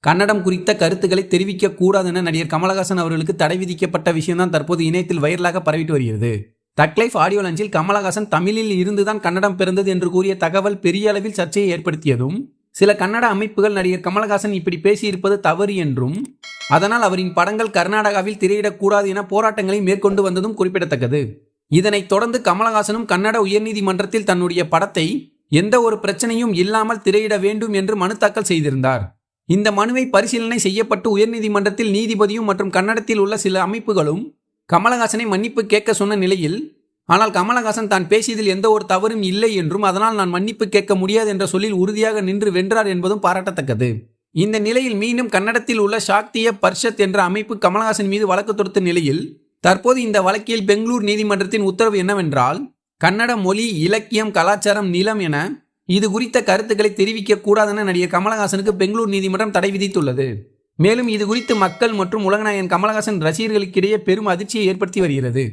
கன்னடம் குறித்த கருத்துக்களை தெரிவிக்க கூடாது என நடிகர் கமலஹாசன் அவர்களுக்கு தடை விதிக்கப்பட்ட விஷயம்தான் தற்போது இணையத்தில் வைரலாக பரவிட்டு வருகிறது. தக்லைஃப் ஆடியோ லஞ்சில் கமலஹாசன் தமிழில் இருந்துதான் கன்னடம் பிறந்தது என்று கூறிய தகவல் பெரிய அளவில் சர்ச்சையை ஏற்படுத்தியதும் சில கன்னட அமைப்புகள் நடிகர் கமலஹாசன் இப்படி பேசியிருப்பது தவறு என்றும் அதனால் அவரின் படங்கள் கர்நாடகாவில் திரையிடக்கூடாது என போராட்டங்களை மேற்கொண்டு வந்ததும் குறிப்பிடத்தக்கது. இதனைத் தொடர்ந்து கமலஹாசனும் கன்னட உயர்நீதிமன்றத்தில் தன்னுடைய படத்தை எந்த ஒரு பிரச்சனையும் இல்லாமல் திரையிட வேண்டும் என்று மனு தாக்கல் செய்திருந்தார். இந்த மனுவை பரிசீலனை செய்யப்பட்டு உயர்நீதிமன்றத்தில் நீதிபதியும் மற்றும் கன்னடத்தில் உள்ள சில அமைப்புகளும் கமலஹாசனை மன்னிப்பு கேட்க சொன்ன நிலையில் ஆனால் கமலஹாசன் தான் பேசியதில் எந்த ஒரு தவறும் இல்லை என்றும் அதனால் நான் மன்னிப்பு கேட்க முடியாது என்ற சொல்லில் உறுதியாக நின்று வென்றார் என்பதும் பாராட்டத்தக்கது. இந்த நிலையில் மீண்டும் கன்னடத்தில் உள்ள சாக்திய பர்ஷத் என்ற அமைப்பு கமலஹாசன் மீது வழக்கு தொடுத்த நிலையில் தற்போது இந்த வழக்கில் பெங்களூர் நீதிமன்றத்தின் உத்தரவு என்னவென்றால் கன்னட மொழி இலக்கியம் கலாச்சாரம் நிலம் என இது குறித்த கருத்துக்களை தெரிவிக்க கூடாதென நடிகர் கமலஹாசனுக்கு பெங்களூர் நீதிமன்றம் தடை விதித்துள்ளது. மேலும் இது குறித்து மக்கள் மற்றும் உலகநாயகன் கமலஹாசன் ரசிகர்களுக்கிடையே பெரும் அதிர்ச்சியை ஏற்படுத்தி வருகிறது.